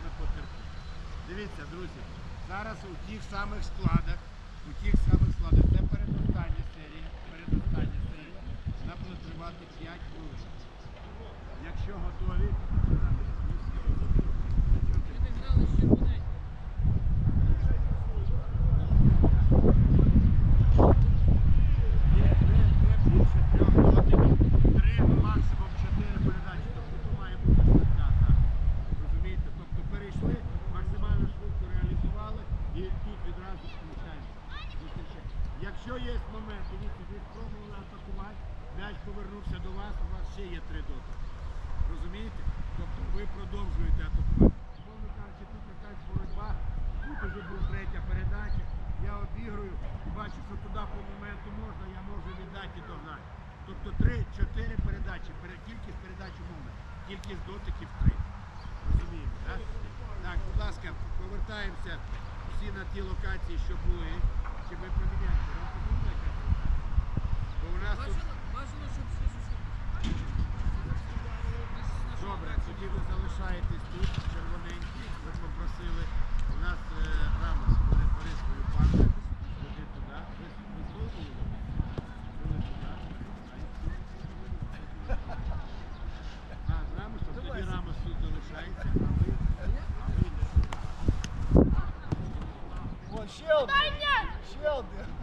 можна потерпіти. Дивіться, друзі, зараз у тих самих складах, у тих самих складах, це передостання серії, передостання серії, вона буде тривати 5 хвилин. Якщо готові... 4 передачі, кількість передач умовна, кількість дотиків три. Розуміємо, так? Так, будь ласка, повертаємося всі на ті локації, що були. Чи ми поміняємо? Бо у нас тут... Бажано, щоб Добре, тоді ви залишаєтесь тут, червоненькі, ви попросили. У нас е, Рамос, Борис Борисові пан, туди туди. Ви, ви Środek! Środek!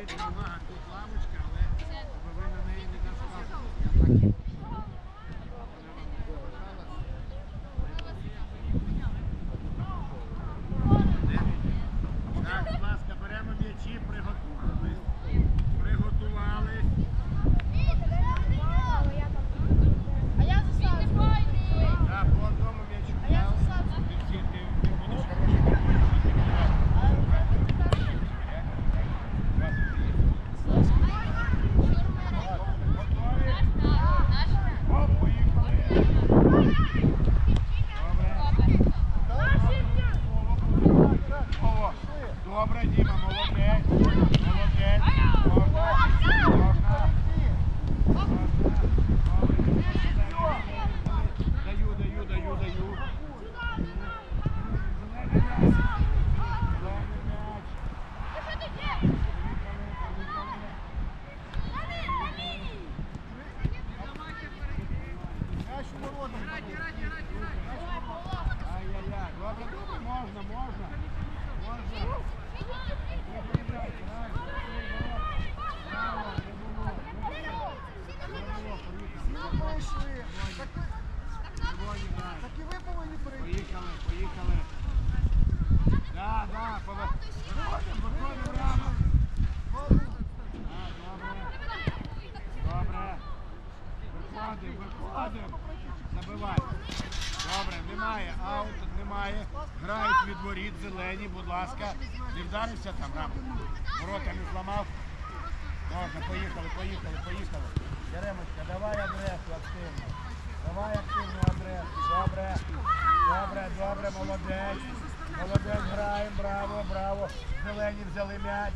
Тут лавочка, але ви на неї не кажете. і ви повинні прийти. Поїхали, поїхали. Да, да, Виходимо рано. Ну. Добре. Виходимо, виходимо. Забивай. Добре, немає. Аут немає. Грають від воріт, зелені, будь ласка. Не вдарився там раптом. Ворота не зламав. Добре, поїхали, поїхали, поїхали. Яремочка, давай адресу активно. Давай активну адресу. Добре. Добре, добре, молодець. Молодець, граємо, браво, браво. Зелені взяли м'яч.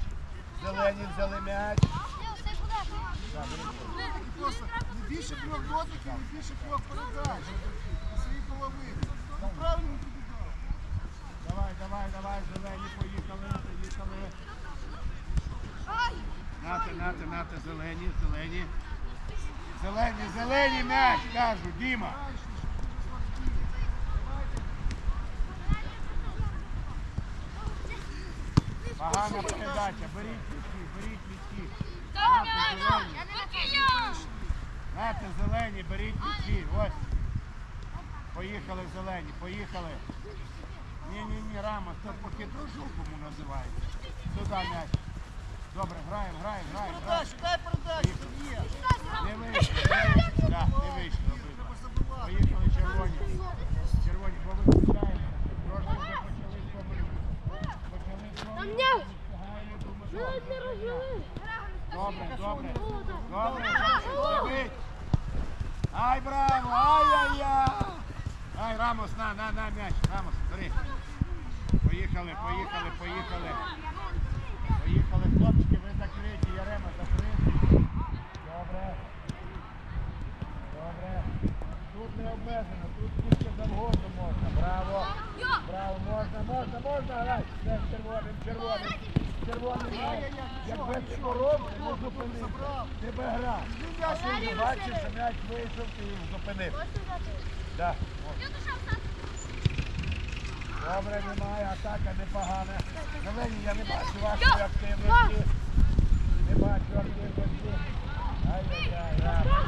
Зелені взяли м'яч. Просто не більше трьох дотиків, не більше трьох передач. Свої половини. Ну, правильно тобі дав. Давай, давай, давай, зелені, поїхали, поїхали. Нате, нате, нате, зелені, зелені. Зелені, зелені м'яч, кажу, Діма. Погана передача, беріть мітки, беріть мітки. Нате, зелені, беріть мітки, ось. Поїхали зелені, поїхали. Ні-ні-ні, Рамос, це по хитрожу кому називається. Сюди м'яч. Добре, граємо, граємо, граємо. Передачу, дай передачу, є. Не вийшло, не вийшло, не вийшло. Поїхали червоні. Червоні, бо ви включаєте. Трошки вже почали помилку. Почали помилку. добре. Добре, добре. Добре. Ай, браво, ай-яй-яй. Ай, Рамос, на, на, на м'яч. Рамос, бери. Поїхали, поїхали. Поїхали, хлопчики, ви закриті, Ярема, закриті. Добре. Добре. Тут не обмежено, тут скільки завгодно можна. Браво. Браво, можна, можна, можна грати. Все з червоним, червоним. Червоним грає. Якби ти боровся, не зупинився. Ти би грав. Ти бачиш, що м'яч вийшов, ти його зупинив. Да. Добре, немає, атака непогана. Зелені, я не бачу вашої активності. Не бачу активності. Ай-яй-яй, Рамос,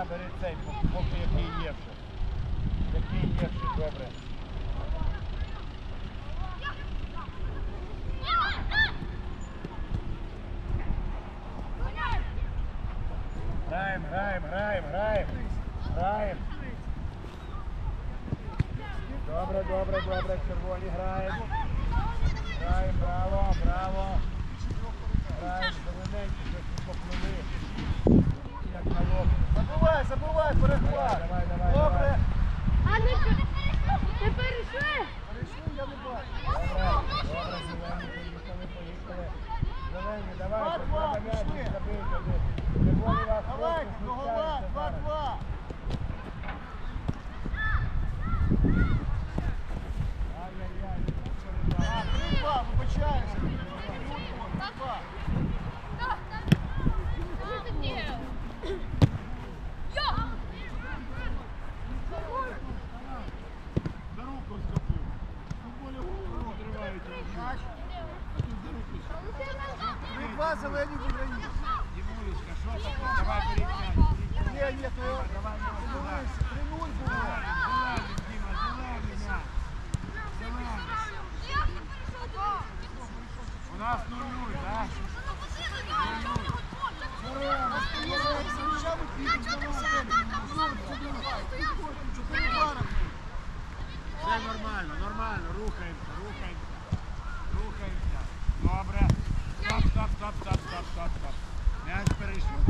ай-яй-яй. Цей, поки- який є ще. Який є ще, добре. Граємо, граємо, граємо, граємо. Граємо. Добре, добре, добре, червоні граємо. Граємо, браво, браво. Граємо, зелененькі, поплили. Забувай, забивай, перехват. Давай, давай, Добре. А не не перейшли. Перейшли, я не бачу. Давай, забити. Червоні вас Давай, виграють. Дімулечка, що? Давай Давай, давай, давай. дивись, 3-0 було. Зелений, Діма, зелений У нас 0-0, так? Все нормально, нормально, рухаємося, рухаємося, рухаємося. Добре. toată. Ne-am sperișit,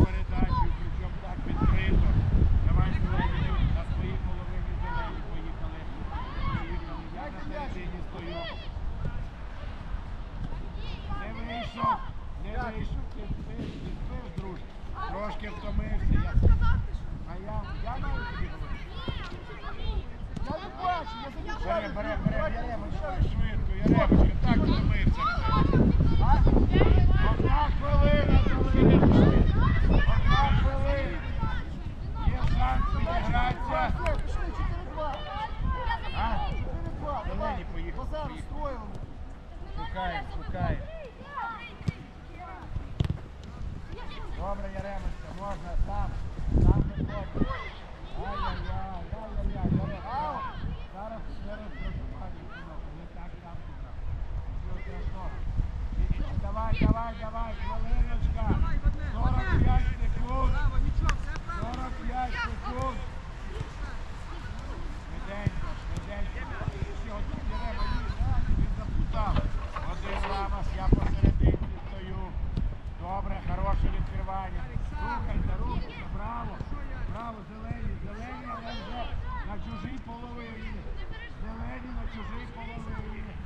Давай, давай, давай, хвилиночка. 45 секунд. 45 секунд. Один ламас, я посередині стою. Добре, хороше відкривання. Рухайте, рухайте, браво. Браво, зелені, зелені, на чужій половині. Зелені на чужій половині.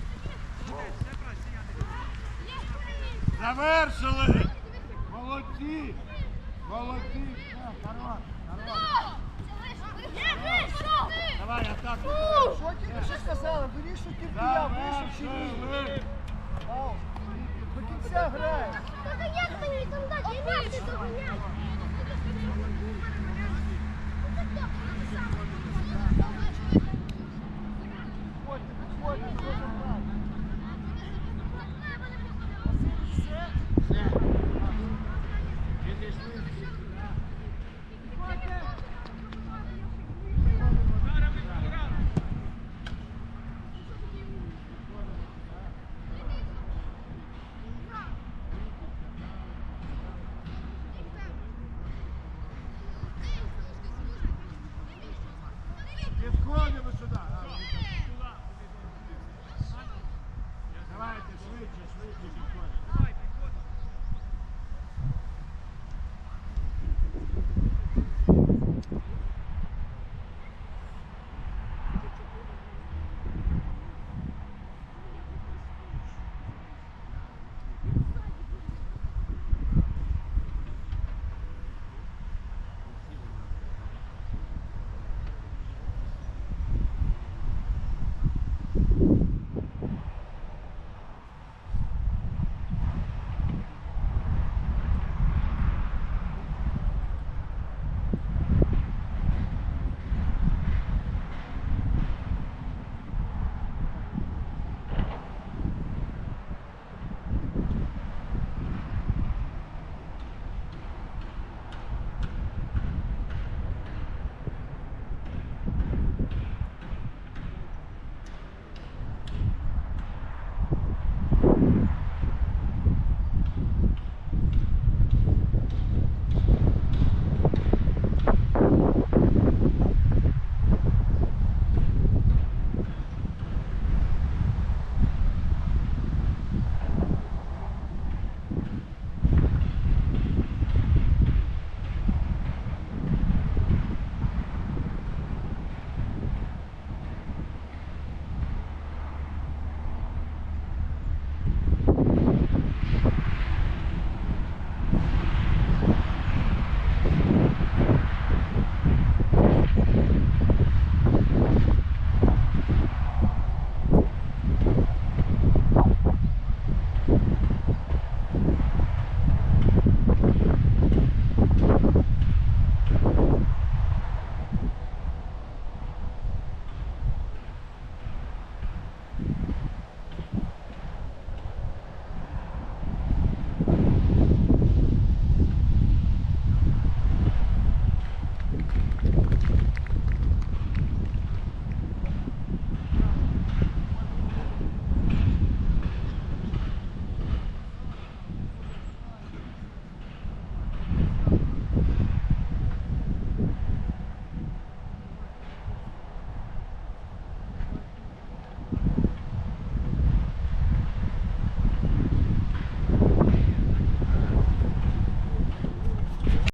Завершили! Молодці! Молодці! Хорош, хорош. Давай, атаку. Що тільки що сказали? Вирішуйте я, вийшов чи ні. До кінця граємо. Так а як мені там дати? Я не доганяю.